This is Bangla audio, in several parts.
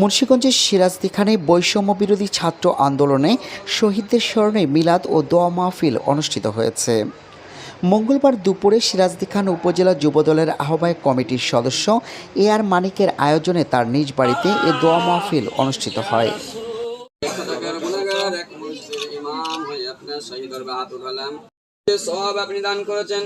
মুন্সীগঞ্জের সিরাজদিখানে বৈষম্য বিরোধী ছাত্র আন্দোলনে শহীদদের স্মরণে মিলাদ ও দোয়া মাহফিল অনুষ্ঠিত হয়েছে। মঙ্গলবার দুপুরে সিরাজদিখান উপজেলা যুবদলের আহ্বায়ক কমিটির সদস্য এ আর মানিকের আয়োজনে তার নিজ বাড়িতে এ দোয়া মাহফিল অনুষ্ঠিত হয়। সব আপনি দান করেছেন।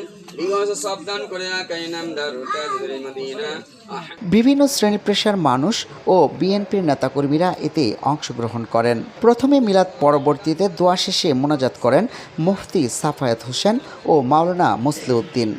বিভিন্ন শ্রেণি পেশার মানুষ ও বিএনপির নেতাকর্মীরা এতে অংশগ্রহণ করেন। প্রথমে মিলাদ পরবর্তীতে দোয়া শেষে মোনাজাত করেন মুফতি সাফায়াত হোসেন ও মাওলানা মুসলিউদ্দিন।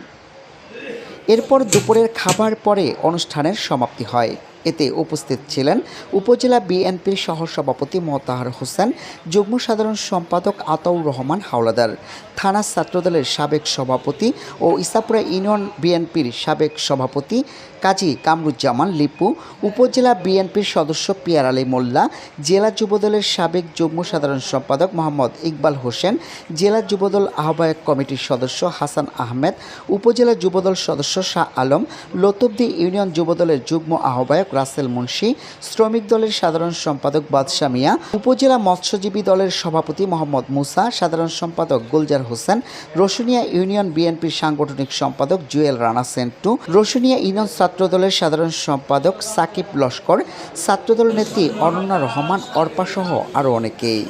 এরপর দুপুরের খাবার পরে অনুষ্ঠানের সমাপ্তি হয়। এতে উপস্থিত ছিলেন উপজেলা বিএনপির সহসভাপতি মোতাহার হোসেন, যুগ্ম সাধারণ সম্পাদক আতাউর রহমান হাওলাদার, থানা ছাত্রদলের সাবেক সভাপতি ও ইসাপুরা ইউনিয়ন বিএনপির সাবেক সভাপতি কাজী কামরুজ্জামান লিপু, উপজেলা বিএনপির সদস্য পিয়ার আলী মোল্লা, জেলা যুবদলের সাবেক যুগ্ম সাধারণ সম্পাদক মোহাম্মদ ইকবাল হোসেন, জেলা যুবদল আহ্বায়ক কমিটির সদস্য হাসান আহমেদ, উপজেলা যুবদল সদস্য শাহ আলম, লতবদি ইউনিয়ন যুবদলের যুগ্ম আহ্বায়ক রাসেল মুন্সি, শ্রমিক দলের সাধারণ সম্পাদক বাদশা মিয়া, উপজেলা মৎস্যজীবী দলের সভাপতি মোহাম্মদ মুসা, সাধারণ সম্পাদক গুলজার হোসেন, রসুনিয়া ইউনিয়ন বিএনপির সাংগঠনিক সম্পাদক জুয়েল রানা সেন্টু, রসুনিয়া ইউনিয়ন ছাত্র দলের সাধারণ সম্পাদক সাকিব লস্কর, ছাত্রদল নেত্রী অনন্যা রহমান অর্পাসহ আরও অনেকেই।